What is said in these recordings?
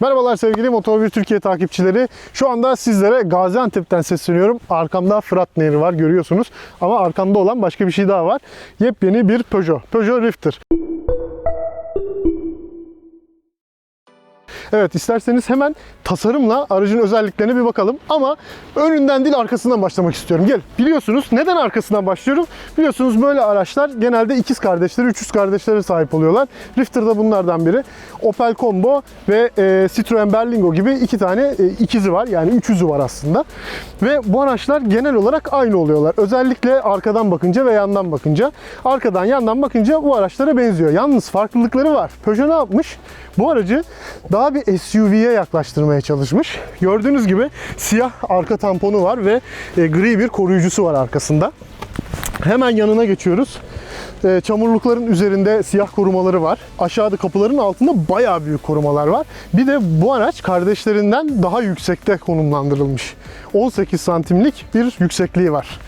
Merhabalar sevgili Motor1 Türkiye takipçileri. Şu anda sizlere Gaziantep'ten sesleniyorum. Arkamda Fırat Nehri var görüyorsunuz. Ama arkamda olan başka bir şey daha var. Yepyeni bir Peugeot. Peugeot Rifter. Evet isterseniz hemen tasarımla aracın özelliklerine bir bakalım. Ama önünden değil arkasından başlamak istiyorum. Gel. Biliyorsunuz neden arkasından başlıyorum? Biliyorsunuz böyle araçlar genelde ikiz kardeşleri, üçüz kardeşlere sahip oluyorlar. Rifter da bunlardan biri. Opel Combo ve e, Citroen Berlingo gibi iki tane e, ikizi var. Yani üçüzü var aslında. Ve bu araçlar genel olarak aynı oluyorlar. Özellikle arkadan bakınca ve yandan bakınca. Arkadan yandan bakınca bu araçlara benziyor. Yalnız farklılıkları var. Peugeot ne yapmış? Bu aracı daha bir SUV'ye yaklaştırmaya çalışmış. Gördüğünüz gibi siyah arka tamponu var ve e, gri bir koruyucusu var arkasında. Hemen yanına geçiyoruz. E, çamurlukların üzerinde siyah korumaları var. Aşağıda kapıların altında bayağı büyük korumalar var. Bir de bu araç kardeşlerinden daha yüksekte konumlandırılmış. 18 santimlik bir yüksekliği var.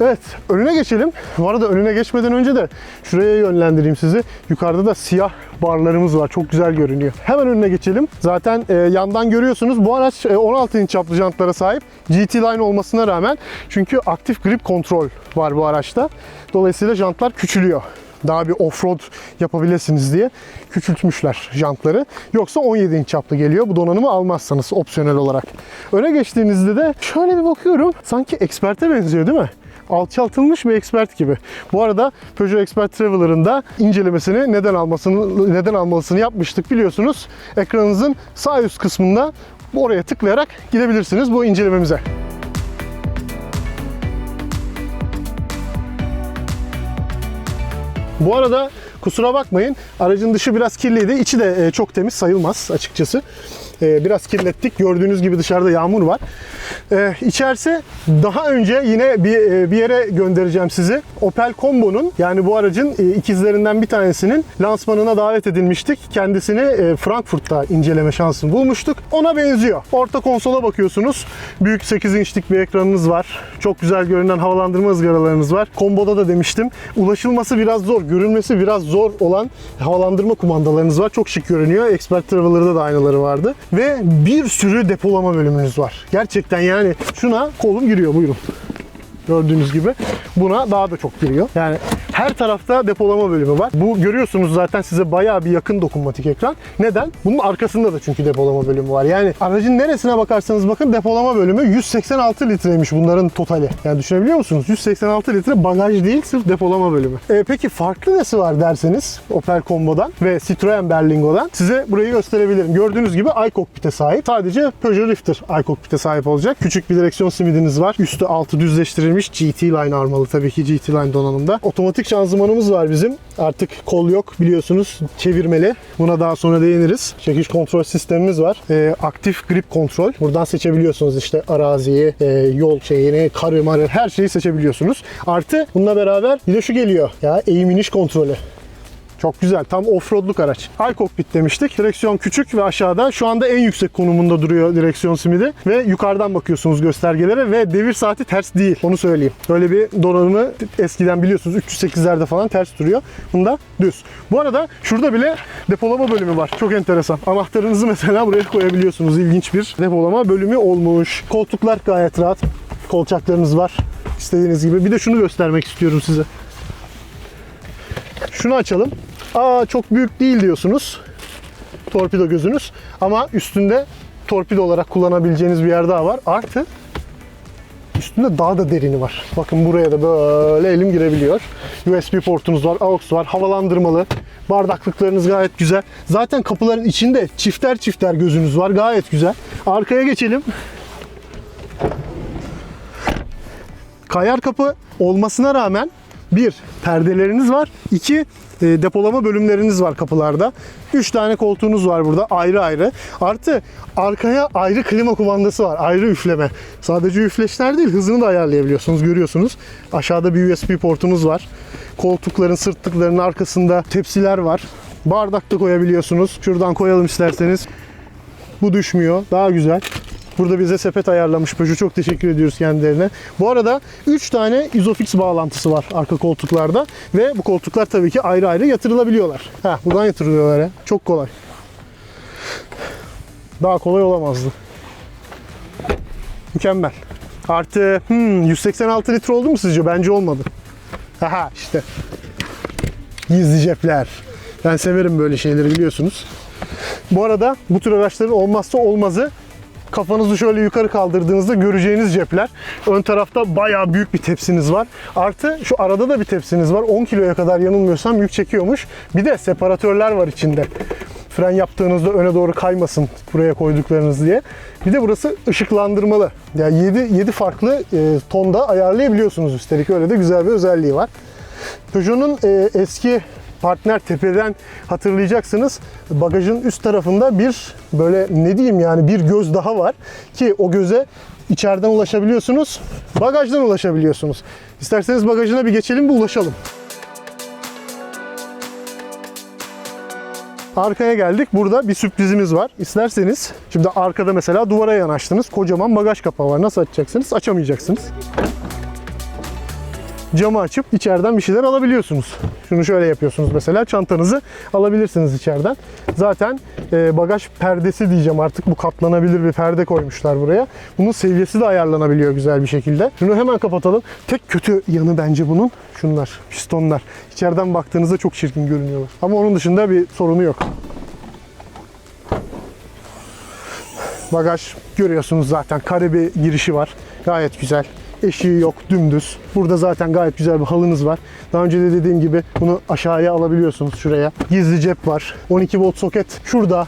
Evet, önüne geçelim. Bu arada önüne geçmeden önce de şuraya yönlendireyim sizi. Yukarıda da siyah barlarımız var. Çok güzel görünüyor. Hemen önüne geçelim. Zaten e, yandan görüyorsunuz bu araç e, 16 inç çaplı jantlara sahip. GT Line olmasına rağmen çünkü aktif grip kontrol var bu araçta. Dolayısıyla jantlar küçülüyor daha bir offroad yapabilirsiniz diye küçültmüşler jantları. Yoksa 17 inç çaplı geliyor. Bu donanımı almazsanız opsiyonel olarak. Öne geçtiğinizde de şöyle bir bakıyorum. Sanki Expert'e benziyor değil mi? Alçaltılmış bir expert gibi. Bu arada Peugeot Expert Traveler'ın da incelemesini neden almasını neden almalısını yapmıştık biliyorsunuz. Ekranınızın sağ üst kısmında oraya tıklayarak gidebilirsiniz bu incelememize. Bu arada kusura bakmayın aracın dışı biraz kirliydi. İçi de e, çok temiz sayılmaz açıkçası. E, Biraz kirlettik. Gördüğünüz gibi dışarıda yağmur var. E, daha önce yine bir, e, bir yere göndereceğim sizi. Opel Combo'nun yani bu aracın e, ikizlerinden bir tanesinin lansmanına davet edilmiştik. Kendisini e, Frankfurt'ta inceleme şansını bulmuştuk. Ona benziyor. Orta konsola bakıyorsunuz. Büyük 8 inçlik bir ekranınız var. Çok güzel görünen havalandırma ızgaralarınız var. Combo'da da demiştim. Ulaşılması biraz zor, görünmesi biraz zor olan havalandırma kumandalarınız var. Çok şık görünüyor. Expert Traveler'da da aynaları vardı. Ve bir sürü depolama bölümünüz var. Gerçekten yani şuna kolum giriyor buyurun. Gördüğünüz gibi buna daha da çok giriyor. Yani her tarafta depolama bölümü var. Bu görüyorsunuz zaten size bayağı bir yakın dokunmatik ekran. Neden? Bunun arkasında da çünkü depolama bölümü var. Yani aracın neresine bakarsanız bakın depolama bölümü 186 litreymiş bunların totali. Yani düşünebiliyor musunuz? 186 litre bagaj değil sırf depolama bölümü. E, peki farklı nesi var derseniz Opel Combo'dan ve Citroen Berlingo'dan size burayı gösterebilirim. Gördüğünüz gibi iCockpit'e sahip. Sadece Peugeot Rifter iCockpit'e sahip olacak. Küçük bir direksiyon simidiniz var. Üstü altı düzleştirilmiş GT Line armalı tabii ki GT Line donanımda. Otomatik şanzımanımız var bizim. Artık kol yok biliyorsunuz çevirmeli. Buna daha sonra değiniriz. Çekiş kontrol sistemimiz var. Ee, aktif grip kontrol. Buradan seçebiliyorsunuz işte araziyi, e, yol şeyini, karı marı her şeyi seçebiliyorsunuz. Artı bununla beraber bir de şu geliyor ya eğim iniş kontrolü. Çok güzel. Tam offroadluk araç. iCockpit demiştik. Direksiyon küçük ve aşağıda. Şu anda en yüksek konumunda duruyor direksiyon simidi. Ve yukarıdan bakıyorsunuz göstergelere ve devir saati ters değil. Onu söyleyeyim. Böyle bir donanımı eskiden biliyorsunuz 308'lerde falan ters duruyor. Bunda düz. Bu arada şurada bile depolama bölümü var. Çok enteresan. Anahtarınızı mesela buraya koyabiliyorsunuz. İlginç bir depolama bölümü olmuş. Koltuklar gayet rahat. Kolçaklarınız var. İstediğiniz gibi. Bir de şunu göstermek istiyorum size. Şunu açalım. Aa çok büyük değil diyorsunuz. Torpido gözünüz. Ama üstünde torpido olarak kullanabileceğiniz bir yer daha var. Artı üstünde daha da derini var. Bakın buraya da böyle elim girebiliyor. USB portunuz var, AUX var, havalandırmalı. Bardaklıklarınız gayet güzel. Zaten kapıların içinde çifter çifter gözünüz var. Gayet güzel. Arkaya geçelim. Kayar kapı olmasına rağmen bir perdeleriniz var. iki depolama bölümleriniz var kapılarda. Üç tane koltuğunuz var burada ayrı ayrı. Artı arkaya ayrı klima kumandası var. Ayrı üfleme. Sadece üfleşler değil hızını da ayarlayabiliyorsunuz görüyorsunuz. Aşağıda bir USB portunuz var. Koltukların sırtlıklarının arkasında tepsiler var. Bardak da koyabiliyorsunuz. Şuradan koyalım isterseniz. Bu düşmüyor. Daha güzel. Burada bize sepet ayarlamış Peugeot. Çok teşekkür ediyoruz kendilerine. Bu arada 3 tane Isofix bağlantısı var arka koltuklarda. Ve bu koltuklar tabii ki ayrı ayrı yatırılabiliyorlar. Heh, buradan yatırılıyorlar ya. Çok kolay. Daha kolay olamazdı. Mükemmel. Artı hmm, 186 litre oldu mu sizce? Bence olmadı. Haha işte. Gizli cepler. Ben severim böyle şeyleri biliyorsunuz. Bu arada bu tür araçların olmazsa olmazı kafanızı şöyle yukarı kaldırdığınızda göreceğiniz cepler. Ön tarafta bayağı büyük bir tepsiniz var. Artı şu arada da bir tepsiniz var. 10 kiloya kadar yanılmıyorsam yük çekiyormuş. Bir de separatörler var içinde. Fren yaptığınızda öne doğru kaymasın buraya koyduklarınız diye. Bir de burası ışıklandırmalı. Yani 7, 7 farklı e, tonda ayarlayabiliyorsunuz üstelik. Öyle de güzel bir özelliği var. Peugeot'un e, eski partner tepeden hatırlayacaksınız. Bagajın üst tarafında bir böyle ne diyeyim yani bir göz daha var ki o göze içeriden ulaşabiliyorsunuz. Bagajdan ulaşabiliyorsunuz. İsterseniz bagajına bir geçelim bir ulaşalım. Arkaya geldik. Burada bir sürprizimiz var. İsterseniz şimdi arkada mesela duvara yanaştınız. Kocaman bagaj kapağı var. Nasıl açacaksınız? Açamayacaksınız camı açıp içeriden bir şeyler alabiliyorsunuz. Şunu şöyle yapıyorsunuz mesela çantanızı alabilirsiniz içeriden. Zaten e, bagaj perdesi diyeceğim artık bu katlanabilir bir perde koymuşlar buraya. Bunun seviyesi de ayarlanabiliyor güzel bir şekilde. Şunu hemen kapatalım. Tek kötü yanı bence bunun şunlar pistonlar. İçeriden baktığınızda çok çirkin görünüyorlar. Ama onun dışında bir sorunu yok. Bagaj görüyorsunuz zaten kare bir girişi var. Gayet güzel. Eşiği yok, dümdüz. Burada zaten gayet güzel bir halınız var. Daha önce de dediğim gibi bunu aşağıya alabiliyorsunuz şuraya. Gizli cep var. 12 volt soket şurada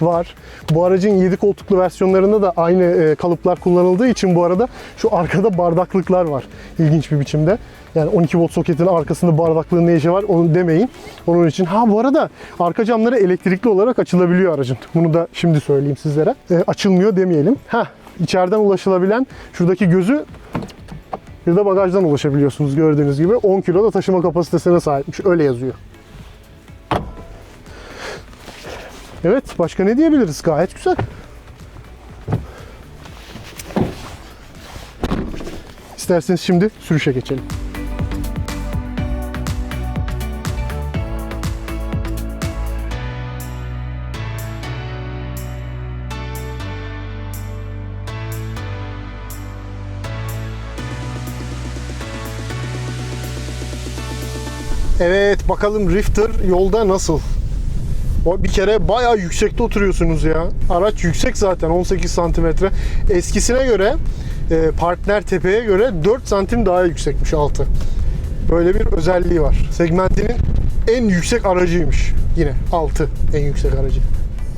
var. Bu aracın 7 koltuklu versiyonlarında da aynı e, kalıplar kullanıldığı için bu arada şu arkada bardaklıklar var. İlginç bir biçimde. Yani 12 volt soketin arkasında bardaklığın ne işi var onu demeyin. Onun için ha bu arada arka camları elektrikli olarak açılabiliyor aracın. Bunu da şimdi söyleyeyim sizlere. E, açılmıyor demeyelim. Ha içeriden ulaşılabilen şuradaki gözü bir de bagajdan ulaşabiliyorsunuz gördüğünüz gibi. 10 kilo da taşıma kapasitesine sahipmiş. Öyle yazıyor. Evet, başka ne diyebiliriz? Gayet güzel. İsterseniz şimdi sürüşe geçelim. Evet, bakalım Rifter yolda nasıl? Bir kere bayağı yüksekte oturuyorsunuz ya. Araç yüksek zaten 18 santimetre. Eskisine göre e, partner tepeye göre 4 santim daha yüksekmiş altı. Böyle bir özelliği var. Segmentinin en yüksek aracıymış. Yine altı en yüksek aracı.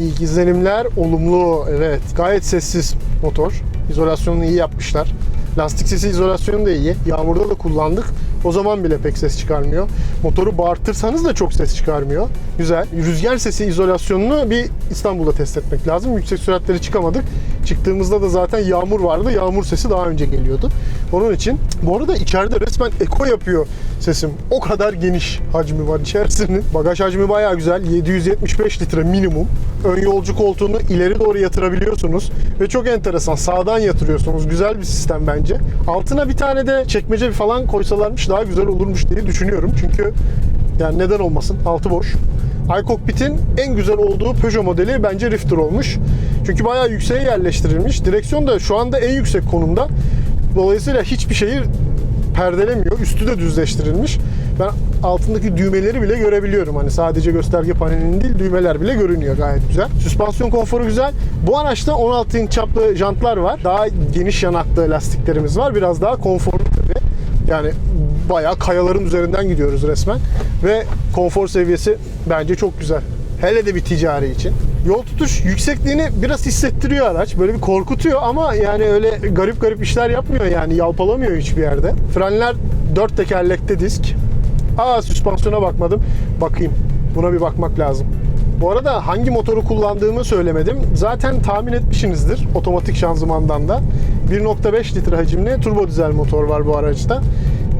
İlk izlenimler olumlu. Evet. Gayet sessiz motor. İzolasyonunu iyi yapmışlar. Lastik sesi izolasyonu da iyi. Yağmurda da kullandık. O zaman bile pek ses çıkarmıyor. Motoru bağırtırsanız da çok ses çıkarmıyor. Güzel. Rüzgar sesi izolasyonunu bir İstanbul'da test etmek lazım. Yüksek süratleri çıkamadık. Çıktığımızda da zaten yağmur vardı. Yağmur sesi daha önce geliyordu. Onun için bu arada içeride resmen eko yapıyor sesim. O kadar geniş hacmi var içerisinin. Bagaj hacmi bayağı güzel. 775 litre minimum. Ön yolcu koltuğunu ileri doğru yatırabiliyorsunuz. Ve çok enteresan. Sağdan yatırıyorsunuz. Güzel bir sistem bence. Altına bir tane de çekmece falan koysalarmış daha güzel olurmuş diye düşünüyorum. Çünkü yani neden olmasın? Altı boş. iCockpit'in en güzel olduğu Peugeot modeli bence Rifter olmuş. Çünkü bayağı yükseğe yerleştirilmiş. Direksiyon da şu anda en yüksek konumda. Dolayısıyla hiçbir şeyi perdelemiyor. Üstü de düzleştirilmiş. Ben altındaki düğmeleri bile görebiliyorum. Hani sadece gösterge panelinin değil düğmeler bile görünüyor gayet güzel. Süspansiyon konforu güzel. Bu araçta 16 inç çaplı jantlar var. Daha geniş yanaklı lastiklerimiz var. Biraz daha konforlu tabii. Yani bayağı kayaların üzerinden gidiyoruz resmen. Ve konfor seviyesi bence çok güzel. Hele de bir ticari için. Yol tutuş yüksekliğini biraz hissettiriyor araç. Böyle bir korkutuyor ama yani öyle garip garip işler yapmıyor yani yalpalamıyor hiçbir yerde. Frenler dört tekerlekte disk. Aa süspansiyona bakmadım. Bakayım. Buna bir bakmak lazım. Bu arada hangi motoru kullandığımı söylemedim. Zaten tahmin etmişsinizdir otomatik şanzımandan da. 1.5 litre hacimli turbo dizel motor var bu araçta.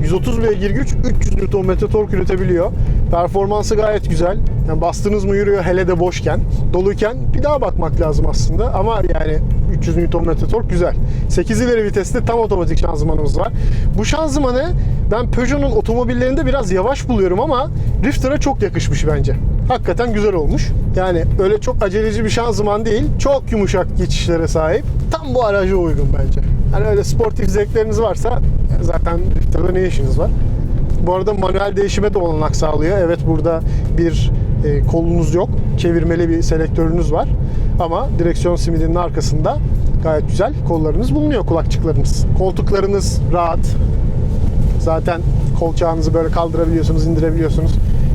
130 beygir güç, 300 Nm tork üretebiliyor. Performansı gayet güzel. Yani bastınız mı yürüyor hele de boşken. Doluyken bir daha bakmak lazım aslında ama yani 300 Nm tork güzel. 8 ileri vitesli tam otomatik şanzımanımız var. Bu şanzımanı ben Peugeot'un otomobillerinde biraz yavaş buluyorum ama Rifter'a çok yakışmış bence. Hakikaten güzel olmuş. Yani öyle çok aceleci bir şanzıman değil. Çok yumuşak geçişlere sahip. Tam bu araca uygun bence. Hani öyle sportif zevkleriniz varsa zaten Drifter'da ne işiniz var? Bu arada manuel değişime de olanak sağlıyor. Evet burada bir e, kolunuz yok. Çevirmeli bir selektörünüz var. Ama direksiyon simidinin arkasında gayet güzel kollarınız bulunuyor, kulakçıklarınız. Koltuklarınız rahat. Zaten kolçağınızı böyle kaldırabiliyorsunuz, indirebiliyorsunuz.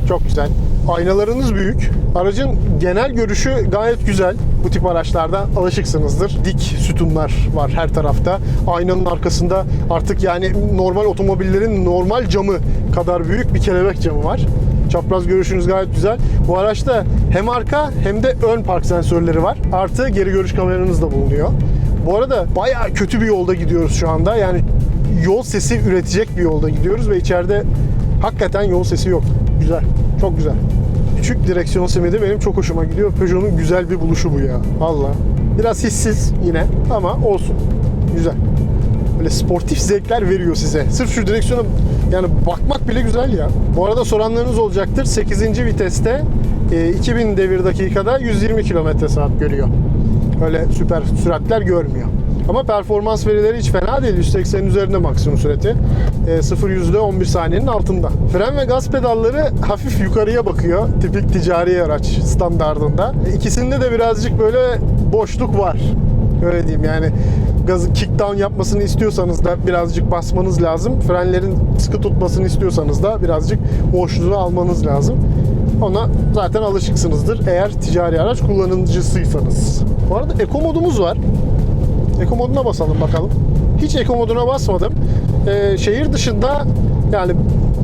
Çok güzel. Aynalarınız büyük. Aracın genel görüşü gayet güzel. Bu tip araçlarda alışıksınızdır. Dik sütunlar var her tarafta. Aynanın arkasında artık yani normal otomobillerin normal camı kadar büyük bir kelebek camı var. Çapraz görüşünüz gayet güzel. Bu araçta hem arka hem de ön park sensörleri var. Artı geri görüş kameranız da bulunuyor. Bu arada bayağı kötü bir yolda gidiyoruz şu anda. Yani yol sesi üretecek bir yolda gidiyoruz ve içeride hakikaten yol sesi yok. Güzel. Çok güzel. Küçük direksiyon simidi benim çok hoşuma gidiyor. Peugeot'un güzel bir buluşu bu ya. Valla. Biraz hissiz yine ama olsun. Güzel. Böyle sportif zevkler veriyor size. Sırf şu direksiyona yani bakmak bile güzel ya. Bu arada soranlarınız olacaktır. 8. viteste e, 2000 devir dakikada 120 km saat görüyor. Öyle süper süratler görmüyor. Ama performans verileri hiç fena değil. 180'in üzerinde maksimum sürati. E, 0 yüzde 11 saniyenin altında. Fren ve gaz pedalları hafif yukarıya bakıyor. Tipik ticari araç standardında. İkisinde de birazcık böyle boşluk var. Öyle diyeyim yani gazı kick down yapmasını istiyorsanız da birazcık basmanız lazım. Frenlerin sıkı tutmasını istiyorsanız da birazcık boşluğu almanız lazım. Ona zaten alışıksınızdır eğer ticari araç kullanıcısıysanız. Bu arada Eco modumuz var. Eko moduna basalım bakalım. Hiç Eko moduna basmadım. Ee, şehir dışında yani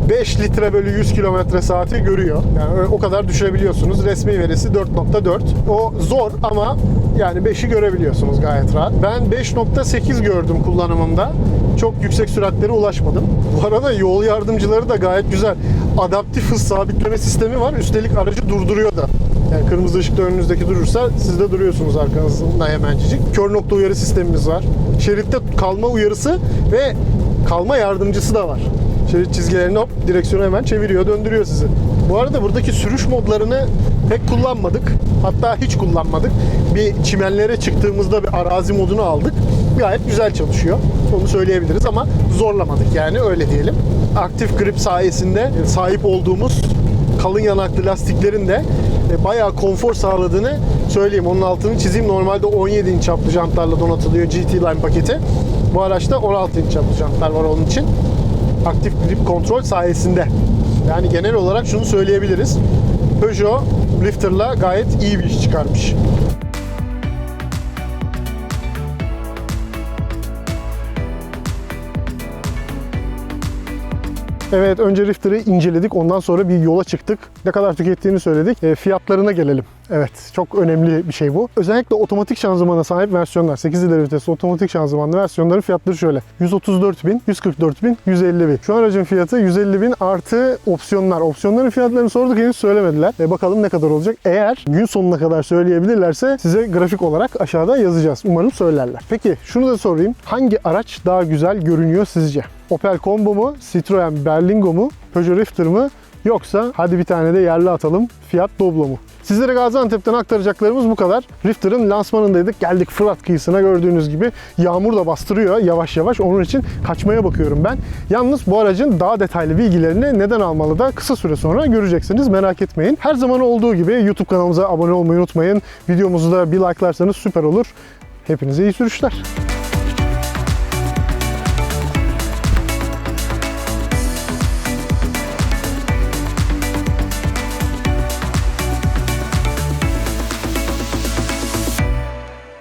5 litre bölü 100 kilometre saati görüyor. Yani o kadar düşürebiliyorsunuz. Resmi verisi 4.4. O zor ama yani 5'i görebiliyorsunuz gayet rahat. Ben 5.8 gördüm kullanımımda. Çok yüksek süratlere ulaşmadım. Bu arada yol yardımcıları da gayet güzel. Adaptif hız sabitleme sistemi var. Üstelik aracı durduruyor da. Yani kırmızı ışıkta önünüzdeki durursa siz de duruyorsunuz arkanızda hemencik. Kör nokta uyarı sistemimiz var. Şeritte kalma uyarısı ve kalma yardımcısı da var. Şerit çizgilerini hop direksiyonu hemen çeviriyor, döndürüyor sizi. Bu arada buradaki sürüş modlarını pek kullanmadık. Hatta hiç kullanmadık. Bir çimenlere çıktığımızda bir arazi modunu aldık. Gayet güzel çalışıyor. Onu söyleyebiliriz ama zorlamadık yani öyle diyelim. Aktif grip sayesinde sahip olduğumuz kalın yanaklı lastiklerin de e, bayağı konfor sağladığını söyleyeyim. Onun altını çizeyim. Normalde 17 inç çaplı jantlarla donatılıyor GT Line paketi. Bu araçta 16 inç çaplı jantlar var onun için. Aktif grip kontrol sayesinde. Yani genel olarak şunu söyleyebiliriz. Peugeot Lifter'la gayet iyi bir iş çıkarmış. Evet önce Rifter'ı inceledik. Ondan sonra bir yola çıktık. Ne kadar tükettiğini söyledik. E, fiyatlarına gelelim. Evet çok önemli bir şey bu. Özellikle otomatik şanzımana sahip versiyonlar. 8 ileri vitesli otomatik şanzımanlı versiyonların fiyatları şöyle. 134 bin, 144 bin, 150 bin. Şu aracın fiyatı 150 bin artı opsiyonlar. Opsiyonların fiyatlarını sorduk henüz söylemediler. E, bakalım ne kadar olacak. Eğer gün sonuna kadar söyleyebilirlerse size grafik olarak aşağıda yazacağız. Umarım söylerler. Peki şunu da sorayım. Hangi araç daha güzel görünüyor sizce? Opel Combo mu, Citroen Berlingo mu, Peugeot Rifter mı yoksa hadi bir tane de yerli atalım Fiat Doblo mu? Sizlere Gaziantep'ten aktaracaklarımız bu kadar. Rifter'ın lansmanındaydık. Geldik Fırat kıyısına gördüğünüz gibi. Yağmur da bastırıyor yavaş yavaş. Onun için kaçmaya bakıyorum ben. Yalnız bu aracın daha detaylı bilgilerini neden almalı da kısa süre sonra göreceksiniz. Merak etmeyin. Her zaman olduğu gibi YouTube kanalımıza abone olmayı unutmayın. Videomuzu da bir like'larsanız süper olur. Hepinize iyi sürüşler.